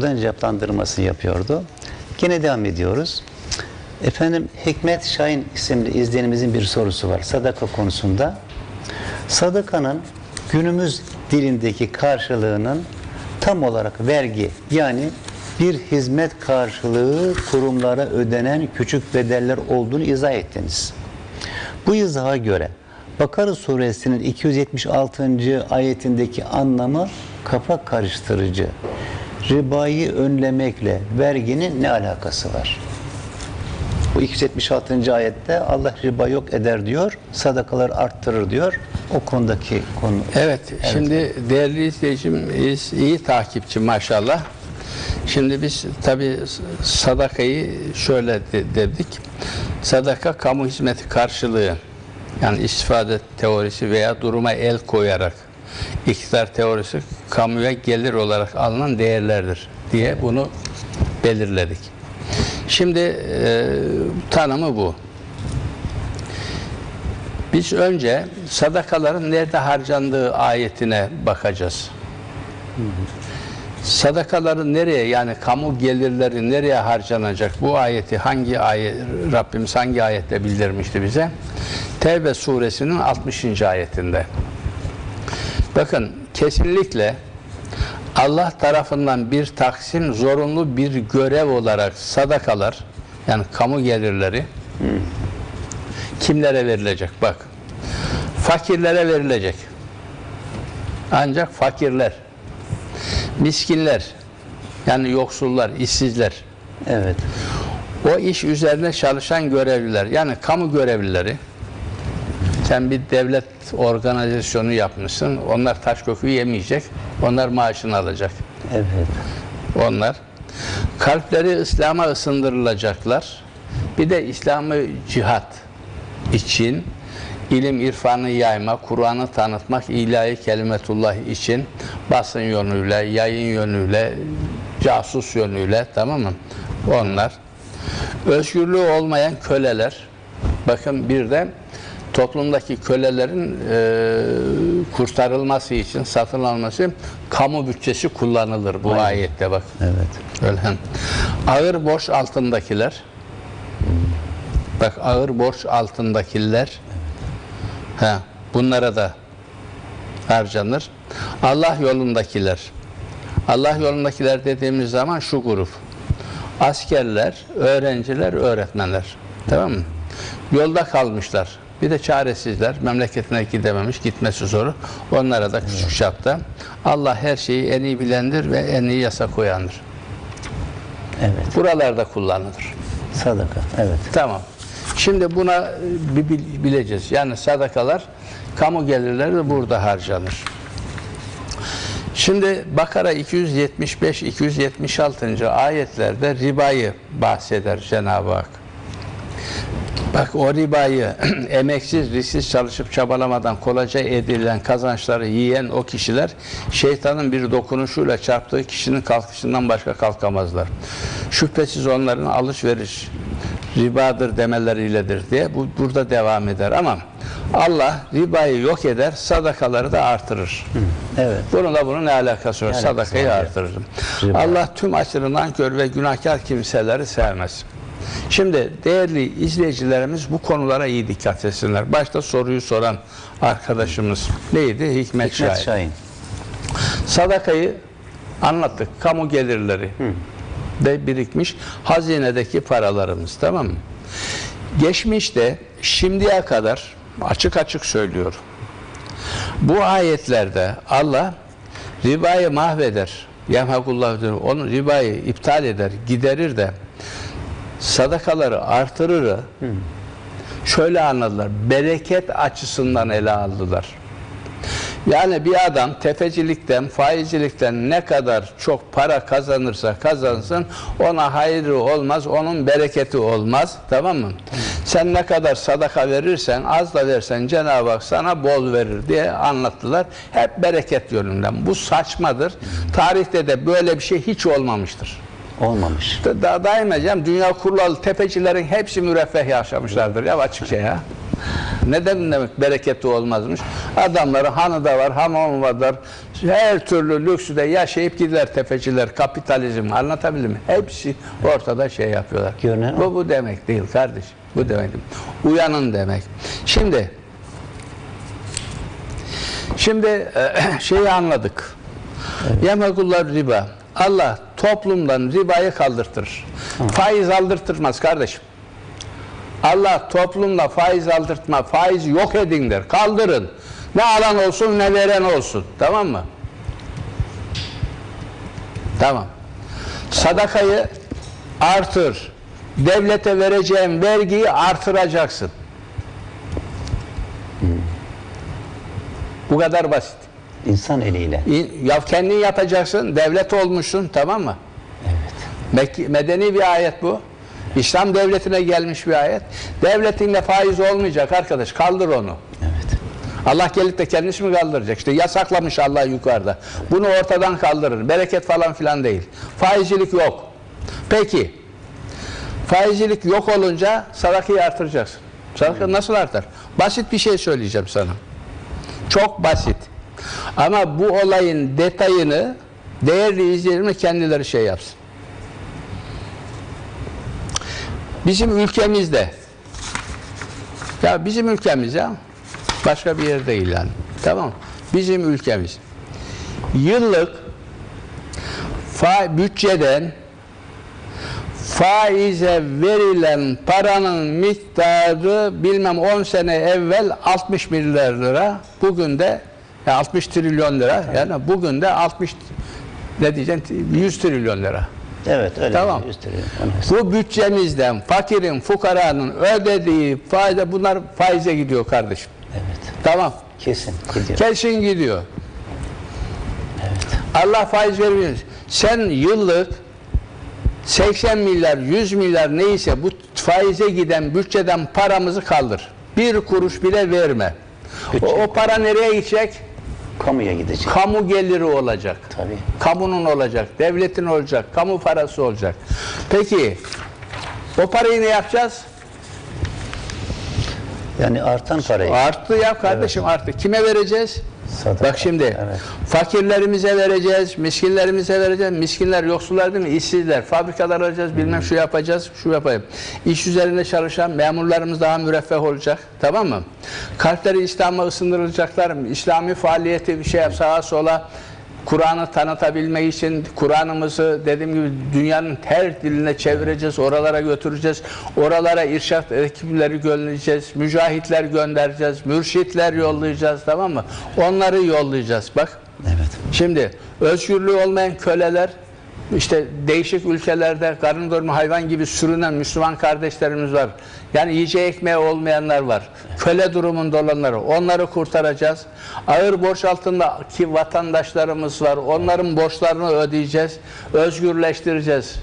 Buradan cevaplandırmasını yapıyordu. Gene devam ediyoruz. Efendim Hikmet Şahin isimli izleyenimizin bir sorusu var sadaka konusunda. Sadakanın günümüz dilindeki karşılığının tam olarak vergi yani bir hizmet karşılığı kurumlara ödenen küçük bedeller olduğunu izah ettiniz. Bu izaha göre Bakara suresinin 276. ayetindeki anlamı kafa karıştırıcı. Ribayı önlemekle verginin ne alakası var? Bu 276. ayette Allah riba yok eder diyor, sadakalar arttırır diyor. O konudaki konu. Evet, şimdi değerli izleyicimiz iyi takipçi maşallah. Şimdi biz tabi sadakayı şöyle de- dedik. Sadaka kamu hizmeti karşılığı yani istifade teorisi veya duruma el koyarak iktidar teorisi kamuya gelir olarak alınan değerlerdir diye bunu belirledik. Şimdi e, tanımı bu. Biz önce sadakaların nerede harcandığı ayetine bakacağız. Sadakaların nereye yani kamu gelirleri nereye harcanacak? Bu ayeti hangi ayet Rabbimiz hangi ayette bildirmişti bize? Tevbe suresinin 60. ayetinde. Bakın kesinlikle Allah tarafından bir taksim zorunlu bir görev olarak sadakalar yani kamu gelirleri kimlere verilecek? Bak. Fakirlere verilecek. Ancak fakirler, miskinler, yani yoksullar, işsizler, Evet. o iş üzerine çalışan görevliler, yani kamu görevlileri, sen bir devlet organizasyonu yapmışsın, onlar taş kökü yemeyecek, onlar maaşını alacak. Evet. Onlar kalpleri İslam'a ısındırılacaklar. Bir de İslam'ı cihat için ilim irfanı yayma, Kur'an'ı tanıtmak, ilahi kelimetullah için basın yönüyle, yayın yönüyle, casus yönüyle tamam mı? Onlar. Özgürlüğü olmayan köleler. Bakın bir de toplumdaki kölelerin e, kurtarılması için, satın alması kamu bütçesi kullanılır bu ayette bak. Evet. Öyle. Ağır borç altındakiler. Bak ağır borç altındakiler. Ha, bunlara da harcanır. Allah yolundakiler. Allah yolundakiler dediğimiz zaman şu grup. Askerler, öğrenciler, öğretmenler. Tamam mı? Yolda kalmışlar. Bir de çaresizler. Memleketine gidememiş, gitmesi zor. Onlara da küçük çapta. Allah her şeyi en iyi bilendir ve en iyi yasa koyandır. Evet. Buralarda kullanılır. Sadaka. Evet. Tamam. Şimdi buna e, bir bil- bileceğiz. Yani sadakalar, kamu gelirleri de burada harcanır. Şimdi Bakara 275-276. ayetlerde ribayı bahseder Cenab-ı Hak. Bak o ribayı emeksiz, risksiz çalışıp çabalamadan kolayca edilen kazançları yiyen o kişiler şeytanın bir dokunuşuyla çarptığı kişinin kalkışından başka kalkamazlar. Şüphesiz onların alışveriş ribadır demeleriyledir diye bu burada devam eder ama Allah ribayı yok eder, sadakaları da artırır. Evet. Bununla bunun ne alakası var? Alakası Sadakayı artırır. Riba. Allah tüm aşırı nankör ve günahkar kimseleri sevmez. Şimdi değerli izleyicilerimiz bu konulara iyi dikkat etsinler. Başta soruyu soran arkadaşımız neydi? Hikmet, Hikmet Şahin. Şahin. Sadakayı anlattık. Kamu gelirleri de birikmiş hazinedeki paralarımız tamam mı? Geçmişte şimdiye kadar açık açık söylüyorum. Bu ayetlerde Allah ribayı mahveder. Yemhakullah. Onu ribayı iptal eder, giderir de sadakaları artırır. Şöyle anladılar. Bereket açısından ele aldılar. Yani bir adam tefecilikten, faizcilikten ne kadar çok para kazanırsa kazansın ona hayrı olmaz, onun bereketi olmaz. Tamam mı? Sen ne kadar sadaka verirsen, az da versen Cenab-ı Hak sana bol verir diye anlattılar. Hep bereket yönünden. Bu saçmadır. Tarihte de böyle bir şey hiç olmamıştır. Olmamış. Da, da, daim edeceğim, dünya kurulalı tepecilerin hepsi müreffeh yaşamışlardır ya açıkça ya. Neden demek bereketli olmazmış? Adamların hanı da var, hamamı var. Her türlü lüksü de yaşayıp gidiler tefeciler, kapitalizm anlatabildim mi? Hepsi ortada şey yapıyorlar. Görünen bu, bu demek değil kardeş. Bu demek değil. Uyanın demek. Şimdi Şimdi e, şeyi anladık. Yemekullar riba. Allah toplumdan ribayı kaldırtır. Faiz aldırtmaz kardeşim. Allah toplumda faiz aldırtma, faiz yok edin der. Kaldırın. Ne alan olsun ne veren olsun. Tamam mı? Tamam. Sadakayı artır. Devlete vereceğin vergiyi artıracaksın. Bu kadar basit. İnsan eliyle. Ya kendin yapacaksın, devlet olmuşsun, tamam mı? Evet. Medeni bir ayet bu. İslam devletine gelmiş bir ayet. Devletinde faiz olmayacak arkadaş, kaldır onu. Evet. Allah gelip de kendisi mi kaldıracak? İşte yasaklamış Allah yukarıda. Bunu ortadan kaldırır. Bereket falan filan değil. Faizcilik yok. Peki, faizcilik yok olunca sadakayı artıracaksın. Sadaka nasıl artar? Basit bir şey söyleyeceğim sana. Çok basit. Ama bu olayın detayını değerli izleyicilerimiz kendileri şey yapsın. Bizim ülkemizde ya bizim ülkemiz ya başka bir yer değil yani. Tamam. Bizim ülkemiz yıllık fa bütçeden faize verilen paranın miktarı bilmem 10 sene evvel 60 milyar lira bugün de ya 60 trilyon lira yani bugün de 60 ne diyeceksin 100 trilyon lira. Evet öyle. Tamam. Onu- Bu bütçemizden fakirin, fukaranın ödediği faize bunlar faize gidiyor kardeşim. Evet. Tamam. Kesin gidiyor. Kesin gidiyor. Evet. Allah faiz vermiyor. Sen yıllık 80 milyar, 100 milyar neyse bu faize giden bütçeden paramızı kaldır. Bir kuruş bile verme. O, o para nereye gidecek? Kamuya gidecek. Kamu geliri olacak. Tabii. Kamunun olacak, devletin olacak, kamu parası olacak. Peki o parayı ne yapacağız? Yani artan parayı. Arttı ya kardeşim arttı. Kime vereceğiz? Sadaka. Bak şimdi Evet. fakirlerimize vereceğiz, miskinlerimize vereceğiz. Miskinler, yoksullar değil mi? İşsizler. Fabrikalar alacağız, bilmem şu yapacağız, şu yapayım. İş üzerinde çalışan memurlarımız daha müreffeh olacak. Tamam mı? Kalpleri İslam'a ısındırılacaklar. İslami faaliyeti bir şey yap sağa sola. Kur'an'ı tanıtabilmek için Kur'an'ımızı dediğim gibi dünyanın her diline çevireceğiz, oralara götüreceğiz, oralara irşat ekipleri göndereceğiz, mücahitler göndereceğiz, mürşitler yollayacağız tamam mı? Onları yollayacağız bak. Evet. Şimdi özgürlüğü olmayan köleler işte değişik ülkelerde karın doyurma hayvan gibi sürünen Müslüman kardeşlerimiz var. Yani yiyeceği ekmeği olmayanlar var. Köle durumunda olanları. Onları kurtaracağız. Ağır borç altındaki vatandaşlarımız var. Onların borçlarını ödeyeceğiz. Özgürleştireceğiz.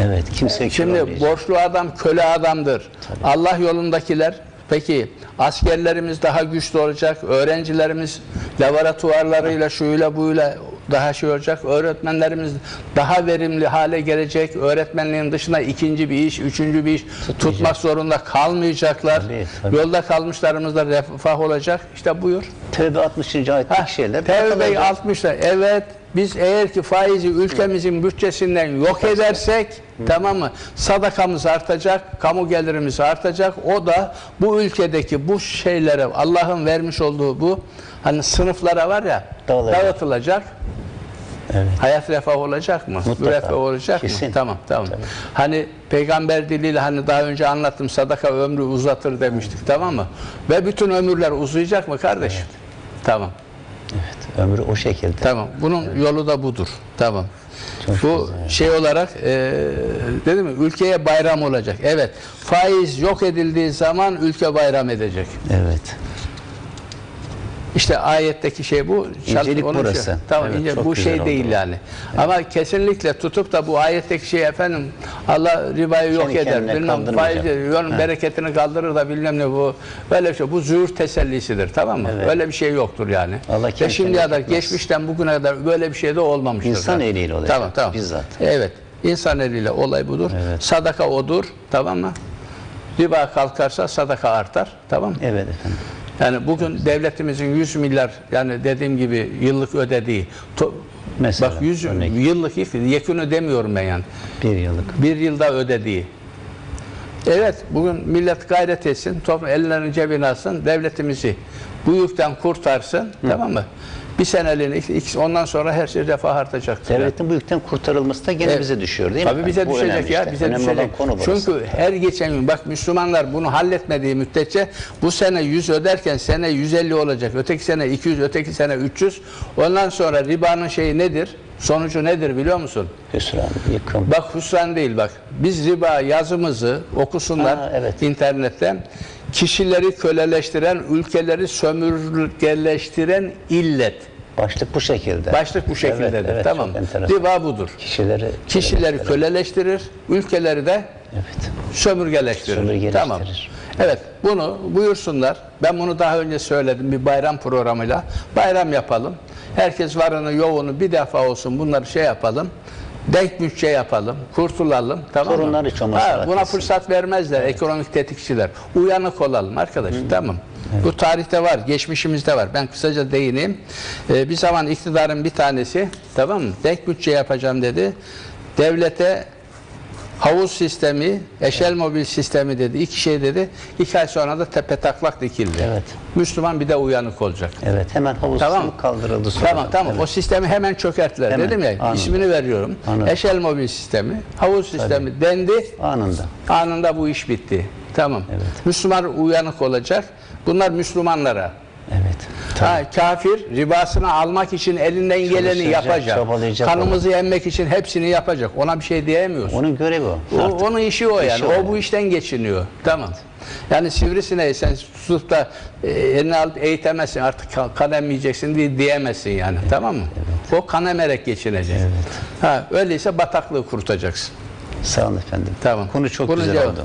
Evet. Kimse Şimdi borçlu adam köle adamdır. Allah yolundakiler peki askerlerimiz daha güçlü olacak. Öğrencilerimiz laboratuvarlarıyla şuyla buyla daha şey olacak. Öğretmenlerimiz daha verimli hale gelecek. Öğretmenliğin dışında ikinci bir iş, üçüncü bir iş tutmak zorunda kalmayacaklar. Tabii, tabii. Yolda kalmışlarımız da refah olacak. İşte buyur. Tevbe 60. ayetteki şeyler. Tevbe takılacak. 60'da evet biz eğer ki faizi ülkemizin bütçesinden yok edersek tamam mı? Sadakamız artacak, kamu gelirimiz artacak. O da bu ülkedeki bu şeylere Allah'ın vermiş olduğu bu hani sınıflara var ya Dağılacak. dağıtılacak. Evet. Hayat refah olacak mı? Mutlaka. Refah olacak Kesin. mı? Tamam, tamam. Tabii. Hani peygamber diliyle hani daha önce anlattım sadaka ömrü uzatır demiştik tamam mı? Ve bütün ömürler uzayacak mı kardeş? Tamam. Evet. Ömrü o şekilde. Tamam. Bunun yolu da budur. Tamam. Çok Bu güzel. şey olarak e, dedim mi ülkeye bayram olacak. Evet. Faiz yok edildiği zaman ülke bayram edecek. Evet. İşte ayetteki şey bu. İncelik Onun burası. Şey. Tamam Evet, ince. Bu şey oldu değil bu. yani. Ama kesinlikle tutup da bu ayetteki şey efendim Allah ribayı yok Kendi eder. Bilmem faiz yön bereketini kaldırır da bilmem ne bu. Böyle bir şey. Bu zühür tesellisidir. Tamam mı? Evet. Öyle bir şey yoktur yani. Allah Ve şimdiye kadar geçmişten bugüne kadar böyle bir şey de olmamıştır. İnsan zaten. eliyle olacak, Tamam tamam. bizzat. Evet. İnsan eliyle olay budur. Evet. Sadaka odur. Tamam mı? Riba kalkarsa sadaka artar. Tamam mı? Evet efendim. Yani bugün devletimizin 100 milyar yani dediğim gibi yıllık ödediği Mesela, bak 100 örnek. yıllık yekün ödemiyorum ben yani. Bir yıllık. Bir yılda ödediği. Evet bugün millet gayret etsin, toplum ellerini cebine alsın, devletimizi bu yükten kurtarsın, tamam mı? Bir seneliğine, iki- ondan sonra her şey refah artacaktır. Devletin bu yükten kurtarılması da gene Evet. bize düşüyor değil mi? Tabii bize? Bu düşecek ya, işte. bize Önemli düşecek. konu burası. Çünkü her geçen gün bak Müslümanlar bunu halletmediği müddetçe bu sene 100 öderken sene 150 olacak. Öteki sene 200, öteki sene 300. Ondan sonra ribanın şeyi nedir? Sonucu nedir biliyor musun? Hüsran, yıkım. Bak hüsran değil bak. Biz riba yazımızı okusunlar Aa, evet. internetten. Kişileri köleleştiren, ülkeleri sömürgeleştiren illet. Başlık bu şekilde. Başlık bu şekildedir. Evet, evet, tamam. Riba budur. Kişileri, Kişileri köleleştirir, ülkeleri de Evet. sömürgeleştirir. Sömürgeleştirir. Tamam. Evet, bunu buyursunlar. Ben bunu daha önce söyledim bir bayram programıyla. Bayram yapalım. Herkes varını yoğunu bir defa olsun bunları şey yapalım. Denk bütçe yapalım, kurtulalım. Tamam mı? Sorunlar hiç olmazsa Ha, Buna haklısın. fırsat vermezler ekonomik tetikçiler. Uyanık olalım arkadaş. Tamam. Bu tarihte var, geçmişimizde var. Ben kısaca değineyim. Ee, bir zaman iktidarın bir tanesi, tamam mı? Denk bütçe yapacağım dedi. Devlete havuz sistemi, eşel mobil sistemi dedi. iki şey dedi. İki ay sonra da tepe taklak dikildi. Evet. Müslüman bir de uyanık olacak. Evet hemen havuz Tamam. sistemi kaldırıldı sonra. Tamam tamam. Evet. O sistemi hemen çökerttiler. Hemen, Dedim ya anladım. ismini veriyorum. Anladım. Eşel mobil sistemi, havuz sistemi dendi. Anında. Anında bu iş bitti. Tamam. Evet. Müslüman uyanık olacak. Bunlar Müslümanlara. Evet. Ha, kafir ribasını almak için elinden geleni yapacak. çabalayacak Kanımızı emmek için hepsini yapacak. Ona bir şey diyemiyorsun. Onun görevi o. O, Artık. onun işi o yani. İşi o, o bu işten geçiniyor. Tamam. Yani sivrisineği sen tutup da e, eline alıp eğitemezsin artık kan, kan emmeyeceksin diye diyemezsin yani. Tamam mı? O kan emerek geçinecek. Ha, öyleyse bataklığı kurutacaksın. Sağ olun efendim. Tamam. Konu çok Bunun güzel cevabı- oldu.